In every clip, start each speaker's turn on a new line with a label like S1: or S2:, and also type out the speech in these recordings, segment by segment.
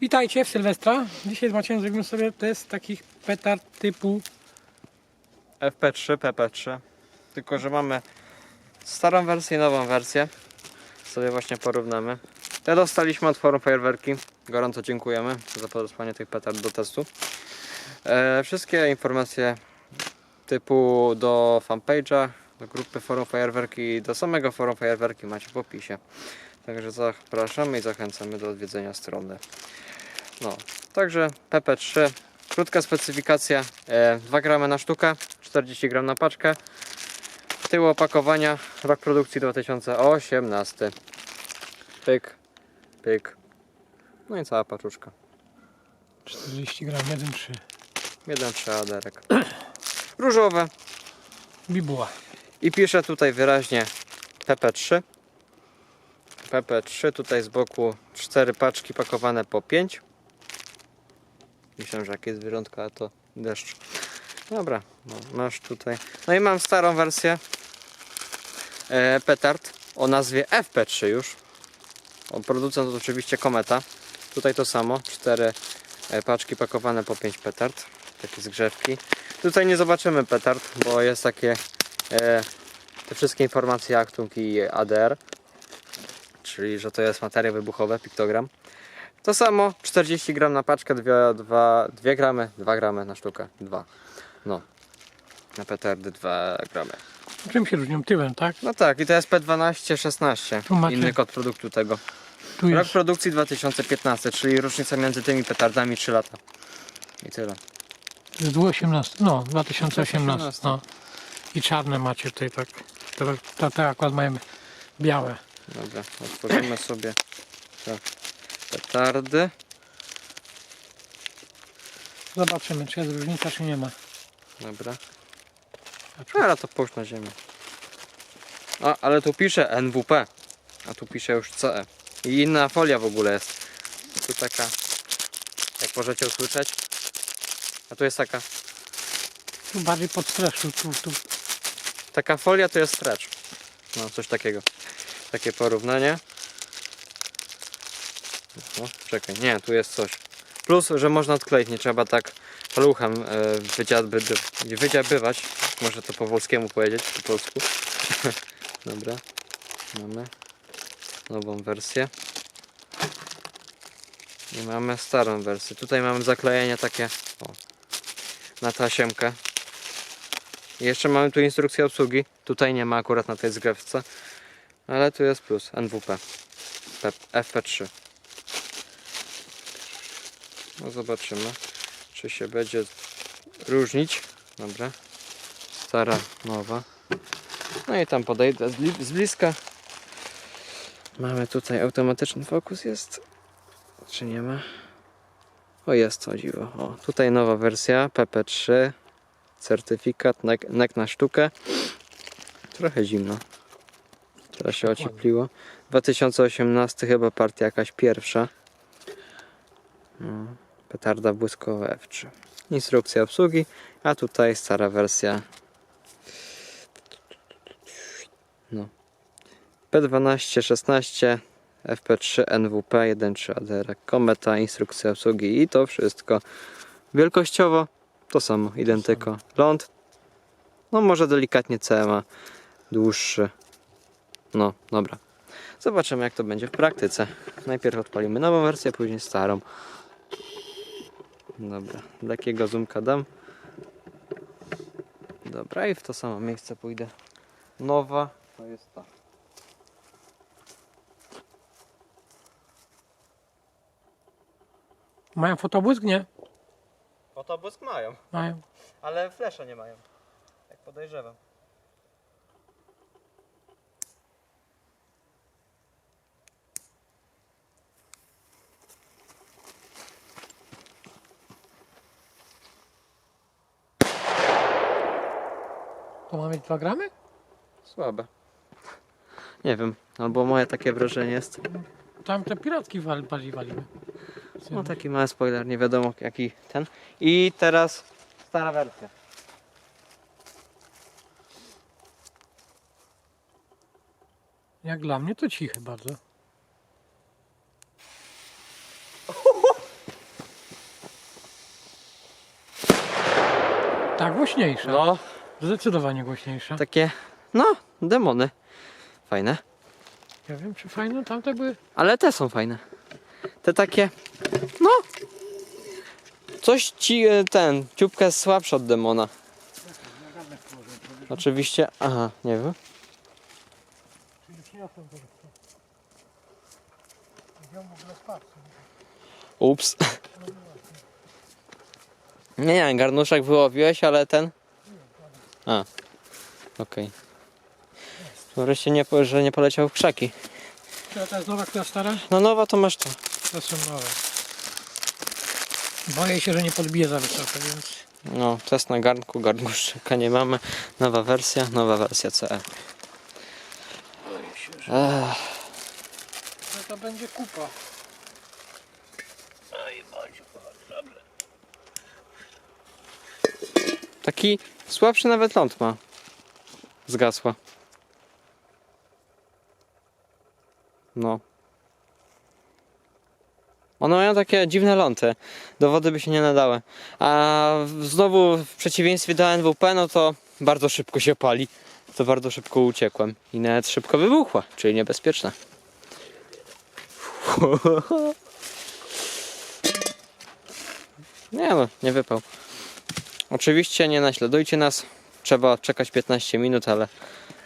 S1: Witajcie w Sylwestra. Dzisiaj z Maciejem zrobimy sobie test takich petard typu
S2: FP3, PP3. Tylko, że mamy starą wersję i nową wersję. Sobie właśnie porównamy. Te dostaliśmy od forum Fajerwerki. Gorąco dziękujemy za podesłanie tych petard do testu. E, wszystkie informacje typu do fanpage'a, do grupy forum Fajerwerki i do samego forum Fajerwerki macie w opisie. Także zapraszamy i zachęcamy do odwiedzenia strony. No, także PP3, krótka specyfikacja, e, 2 gramy na sztukę, 40 gram na paczkę. Tył opakowania, rok produkcji 2018. Pyk, pyk. No i cała paczuszka.
S1: 40 gram 1,3
S2: Jeden przeaderek. Różowe.
S1: bibuła.
S2: I piszę tutaj wyraźnie PP3. PP3 tutaj z boku 4 paczki pakowane po 5. Myślę, że jak jest zwierzątka, to deszcz. Dobra, no, masz tutaj. No i mam starą wersję e, petard o nazwie FP3 już. O, producent to oczywiście Kometa. Tutaj to samo, 4 e, paczki pakowane po 5 petard. Takie zgrzewki. Tutaj nie zobaczymy petard, bo jest takie e, te wszystkie informacje Achtung i ADR, czyli że to jest materia wybuchowa, piktogram. To samo, 40 gram na paczkę, 2, 2, 2 gramy, 2 gramy na sztukę, 2. No, na petardy 2 gramy.
S1: Czym się różnią? Tyłem, tak?
S2: No tak, i to jest P12, 16,
S1: Tu macie-
S2: inny kod produktu tego.
S1: Tu
S2: Rok
S1: jest
S2: produkcji 2015, czyli różnica między tymi petardami 3 lata. I tyle.
S1: z 2018, no 2018.
S2: 2018.
S1: No. I czarne macie tutaj tak. Te, te, te akurat mają białe.
S2: Dobra, otworzymy sobie te petardy.
S1: Zobaczymy, czy jest różnica, czy nie ma.
S2: Dobra. Ale to połóż na ziemię. A, ale tu pisze NWP. A tu pisze już CE. I inna folia w ogóle jest. Tu taka, jak możecie usłyszeć. A tu jest taka.
S1: Tu bardziej pod tu, tu.
S2: Taka folia to jest stretch. No, coś takiego. Takie porównanie. No, czekaj, nie, tu jest coś. Plus, że można odkleić, nie trzeba tak paluchem e, wydziaby, wydziabywać. Może to po polskiemu powiedzieć, po polsku. Dobra, mamy nową wersję. I mamy starą wersję. Tutaj mamy zaklejenie takie o, na tasiemkę. I jeszcze mamy tu instrukcję obsługi. Tutaj nie ma akurat na tej zgrewce. Ale tu jest plus NWP. P- FP3. No zobaczymy, czy się będzie różnić. Dobra. Stara, nowa. No i tam podejdę z bliska. Mamy tutaj automatyczny fokus jest. Czy nie ma? O jest, o dziwo. O, tutaj nowa wersja PP3 certyfikat nek, nek na sztukę. Trochę zimno. Teraz się ociepliło. 2018 chyba partia jakaś pierwsza. No, petarda błyskowa F3. Instrukcja obsługi, a tutaj stara wersja. No. P12, 16, FP3, NWP, 1.3 ADR, kometa, instrukcja obsługi i to wszystko. Wielkościowo to samo, identyko. Ląd, no może delikatnie C ma dłuższy. No, dobra. Zobaczymy jak to będzie w praktyce. Najpierw odpalimy nową wersję, później starą. Dobra, takiego zoomka dam. Dobra, i w to samo miejsce pójdę. Nowa, to jest ta.
S1: Mają fotobłysk? Nie.
S2: Fotobłysk mają,
S1: Mają.
S2: ale flesze nie mają. Jak podejrzewam.
S1: Jaką mamy gramy?
S2: Słabe. Nie wiem, albo moje takie wrażenie jest.
S1: Tam te piratki wal, pali, walimy.
S2: No taki mały spoiler, nie wiadomo jaki ten. I teraz stara wersja.
S1: Jak dla mnie to cichy bardzo. Tak głośniejsze.
S2: No,
S1: Zdecydowanie głośniejsza.
S2: takie, no, demony. Fajne.
S1: Ja wiem, czy fajne tamte były.
S2: Ale te są fajne. Te takie, no. Coś ci e, ten, ciupka jest słabsza od demona. Oczywiście, aha, nie wiem. Ups. Nie, nie, garnuszek wyłowiłeś, ale ten. A, okej. Wreszcie nie, po- że nie poleciał w krzaki.
S1: Która ta jest nowa, która stara?
S2: No nowa to masz to.
S1: To są nowe. Boję się, że nie podbije za wysoko, więc...
S2: No, test na garnku, garnuszczyka nie mamy. Nowa wersja, nowa wersja CE.
S1: Boję się, że
S2: Ech,
S1: że to będzie kupa. Oj, Boziu, dobrze.
S2: Taki słabszy nawet ląd ma. Zgasła. No. One mają takie dziwne ląty. Do wody by się nie nadały. A znowu w przeciwieństwie do NWP, no to bardzo szybko się pali. To bardzo szybko uciekłem. I nawet szybko wybuchła, czyli niebezpieczne. Nie no, nie wypał. Oczywiście nie naśladujcie nas. Trzeba czekać 15 minut, ale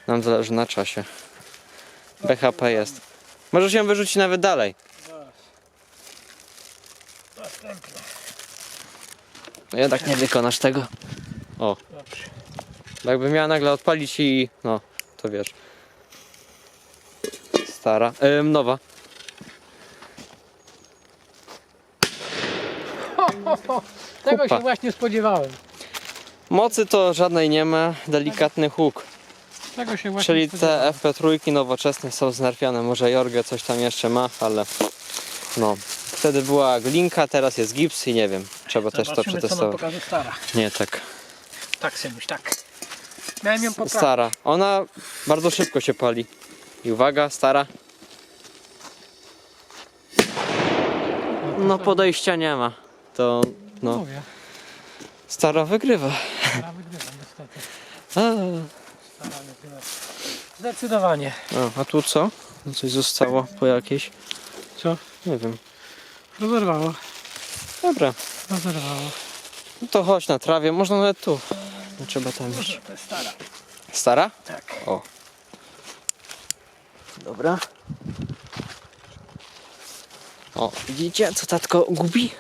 S2: nam zależy na czasie. BHP jest. Możesz ją wyrzucić nawet dalej. No jednak nie wykonasz tego. O, bo jakby miała nagle odpalić i no, to wiesz. Stara, ym, nowa.
S1: Tego
S2: Kupa.
S1: się właśnie spodziewałem.
S2: Mocy to żadnej nie ma, delikatny huk.
S1: Tego się właśnie
S2: Czyli te FP3 nowoczesne są znerfiane. Może Jorge coś tam jeszcze ma, ale no. Wtedy była glinka, teraz jest gips i nie wiem. Trzeba też to
S1: Zobaczymy, co nam
S2: przetestować.
S1: pokaże stara.
S2: Nie, tak.
S1: Tak, synuś, tak. Miałem ją poprawić.
S2: Stara. Ona bardzo szybko się pali. I uwaga, stara. No podejścia nie ma. To no.
S1: Mówię,
S2: Stara wygrywa.
S1: Wygrywa niestety.
S2: A.
S1: Zdecydowanie.
S2: a tu co? Coś zostało po jakieś?
S1: Co?
S2: Nie wiem.
S1: Rozerwało.
S2: Dobra.
S1: Rozerwało.
S2: No to chodź na trawie. Można nawet tu. Nie trzeba tam iść.
S1: To jest stara.
S2: Stara?
S1: Tak.
S2: O. Dobra. O, widzicie co tatko gubi?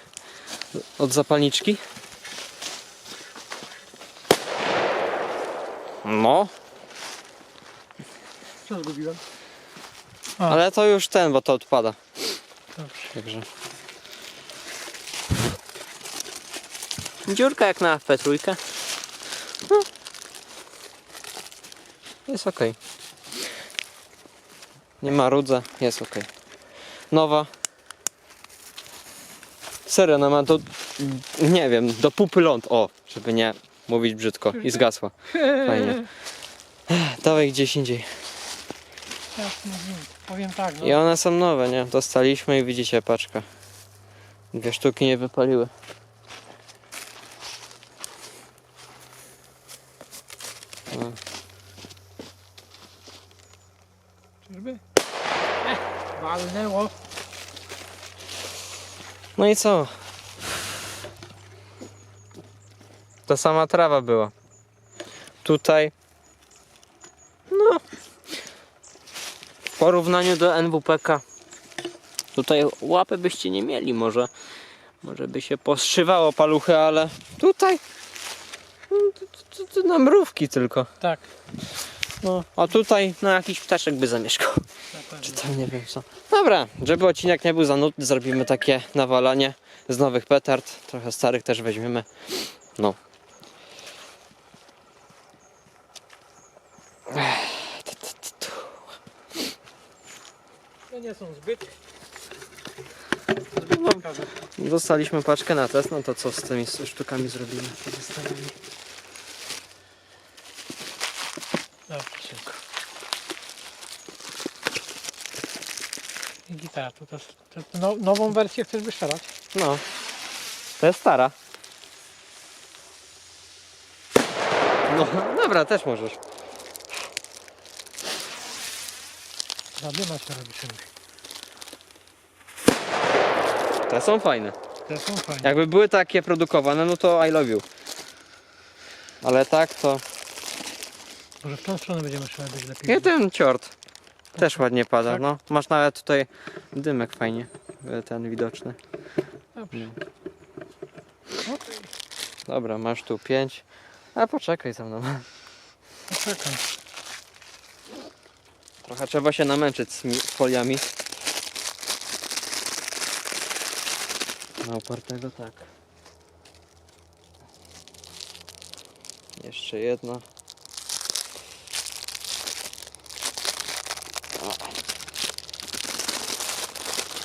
S2: Od zapalniczki? No,
S1: Co zgubiłem? A.
S2: ale to już ten, bo to odpada.
S1: Dobrze.
S2: Także. Dziurka jak na P3. No. Jest ok. Nie ma rudza, jest ok. Nowa. Serio, ona ma do, nie wiem, do pupy ląd. O, żeby nie mówić brzydko. I zgasła. Fajnie. Dawaj gdzieś indziej.
S1: Jasne. Powiem tak, no.
S2: I one są nowe, nie? Dostaliśmy i widzicie paczka. Dwie sztuki nie wypaliły. No.
S1: Czyżby? Ech, walnęło.
S2: no i co? Ta sama trawa była. Tutaj. No. W porównaniu do NWPK. Tutaj łapy byście nie mieli, może. Może by się poszywało paluchy, ale tutaj. No, to, to, na mrówki tylko.
S1: Tak.
S2: No, a tutaj no jakiś ptaszek by zamieszkał.
S1: na pewno.
S2: Czy tam nie wiem co. Dobra, żeby odcinek nie był za nudny, zrobimy takie nawalanie z nowych petard. Trochę starych też weźmiemy. No. Ech, tu, tu, tu, tu.
S1: To nie są zbyt.
S2: No,
S1: ciekawe.
S2: dostaliśmy paczkę na test, no to co z tymi sztukami zrobimy? Pozostawimy.
S1: Dobrze, synku. I gitara, to, to, to no, nową wersję chcesz wyszalać?
S2: No. To jest stara. No, dobra, też możesz.
S1: Zadyma się robi czymś.
S2: Te są fajne.
S1: Te są fajne.
S2: Jakby były takie produkowane, no to I love you. Ale tak to...
S1: Może w tą stronę będziemy trzeba być lepiej.
S2: Nie ten ciort. Też ładnie pada,
S1: Tak?
S2: no. Masz nawet tutaj dymek fajnie. e, Ten widoczny.
S1: Dobrze. Okej.
S2: Dobra, masz tu pięć. A poczekaj za mną.
S1: Poczekaj.
S2: Trochę trzeba się namęczyć z mi- foliami. Na upartego tak. Jeszcze jedna.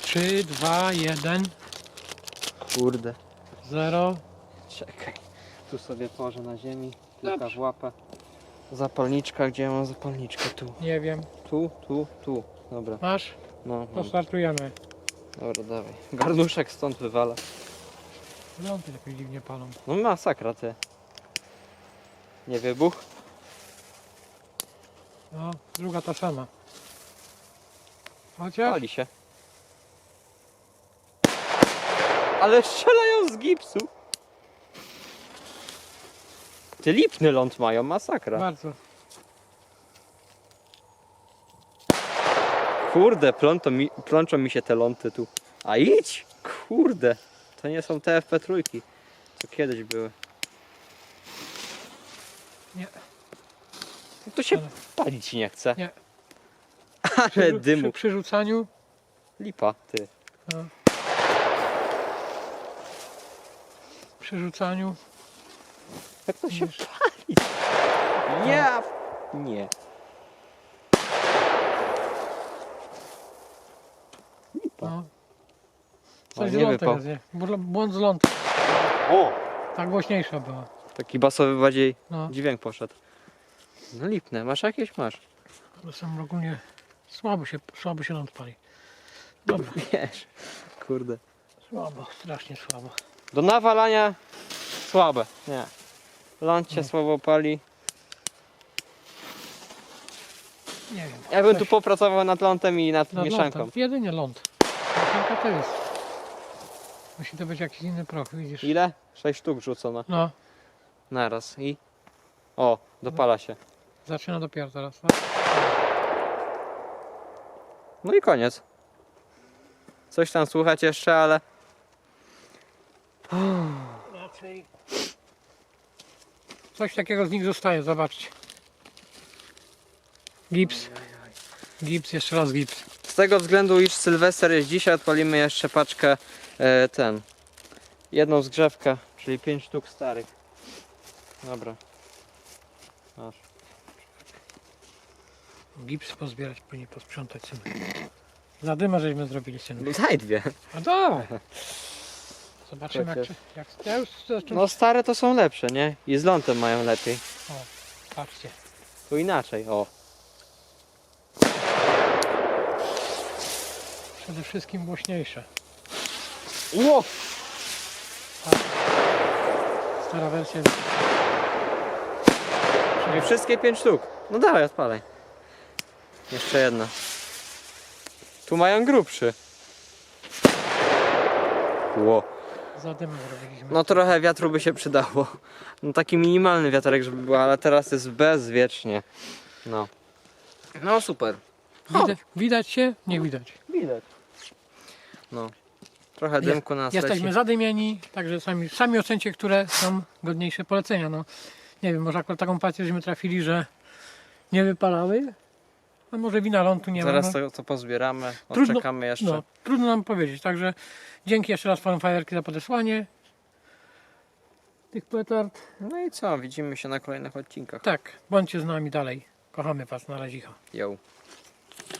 S1: Trzy, dwa, jeden,
S2: Kurde.
S1: zero.
S2: Czekaj. Tu sobie położę na ziemi. Kilka
S1: Dobrze.
S2: w łapę. Zapalniczka, gdzie ja mam zapalniczkę? Tu.
S1: Nie wiem.
S2: Tu, tu, tu. Dobra.
S1: Masz?
S2: No,
S1: To
S2: mam.
S1: startujemy.
S2: Dobra, dawaj. Garnuszek stąd wywala.
S1: Lądy jakoś dziwnie palą.
S2: No masakra ty. Nie wybuch?
S1: No, druga ta sama. Chociaż
S2: Pali się. Ale strzelają z gipsu. Ty lipny ląd mają, masakra.
S1: bardzo.
S2: Kurde, plączą mi, plączą mi się te ląty tu. A idź! Kurde, to nie są te FP trójki, co kiedyś były.
S1: Nie.
S2: No to się
S1: Ale-
S2: palić nie chce.
S1: Nie.
S2: Ale
S1: Przy,
S2: dymu.
S1: przy, przy rzucaniu
S2: Lipa, ty.
S1: No. Przy rzucaniu
S2: Jak to się
S1: Wiesz.
S2: pali? Ja... Nie. Lipa.
S1: no.
S2: Ale
S1: Coś z
S2: nie wypał.
S1: jest, nie? Bl- Błąd z lądu.
S2: O!
S1: Ta głośniejsza była.
S2: Taki basowy bardziej
S1: No.
S2: dźwięk poszedł. No lipne, masz jakieś? Masz.
S1: Ale są ogólnie słabo się, słabo się ląd pali. Dobra,
S2: Wiesz. Kurde.
S1: słabo, strasznie słabo.
S2: Do nawalania słabe. Nie. Ląd się słabo pali.
S1: Nie wiem.
S2: Ja bym tu
S1: coś
S2: popracował nad lądem i nad,
S1: nad
S2: mieszanką.
S1: lądem. Jedynie ląd. Mieszanka to jest. Musi to być jakiś inny proch, widzisz?
S2: Ile? 6 sztuk rzucono.
S1: No,
S2: Naraz. I... O, dopala się.
S1: zaczyna dopiero teraz. Tak?
S2: No i koniec. Coś tam słuchać jeszcze, ale...
S1: Raczej. Coś takiego z nich zostaje, zobaczcie. Gips. Gips, jeszcze raz gips.
S2: Z tego względu, iż Sylwester jest dzisiaj, odpalimy jeszcze paczkę e, ten. Jedną zgrzewkę, czyli 5 sztuk starych. Dobra. Masz.
S1: Gips pozbierać, później posprzątać synu. Zadyma żeśmy zrobili synu.
S2: No daj dwie.
S1: A dawaj. Zobaczymy jak,
S2: Chociaż-
S1: jak ja już zacząłem.
S2: No stare to są lepsze, nie? I z lądem mają lepiej.
S1: Patrzcie.
S2: Tu inaczej, o.
S1: Przede wszystkim głośniejsze.
S2: Ło!
S1: Stara wersja.
S2: Czyli wszystkie 5 sztuk. No dawaj, odpalaj. Jeszcze jedna. Tu mają grubszy. Ło.
S1: Zadymę zrobiliśmy.
S2: No trochę wiatru by się przydało. No taki minimalny wiaterek, żeby był, ale teraz jest bezwiecznie. No. No super.
S1: Widać, widać się? Nie widać.
S2: Widać. No. Trochę dymku nas
S1: Jesteśmy
S2: leci.
S1: zadymieni, także sami, sami ocencie, które są godniejsze polecenia. No, nie wiem, może akurat taką partię żeśmy trafili, że nie wypalały. A może wina lądu nie
S2: Zaraz
S1: ma. No,
S2: to, to pozbieramy,
S1: Trudno-
S2: odczekamy jeszcze.
S1: no, trudno nam powiedzieć, także dzięki jeszcze raz panu Fajerki za podesłanie tych petard.
S2: No i co, widzimy się na kolejnych odcinkach.
S1: Tak, bądźcie z nami dalej. Kochamy was, na razie.
S2: Yo.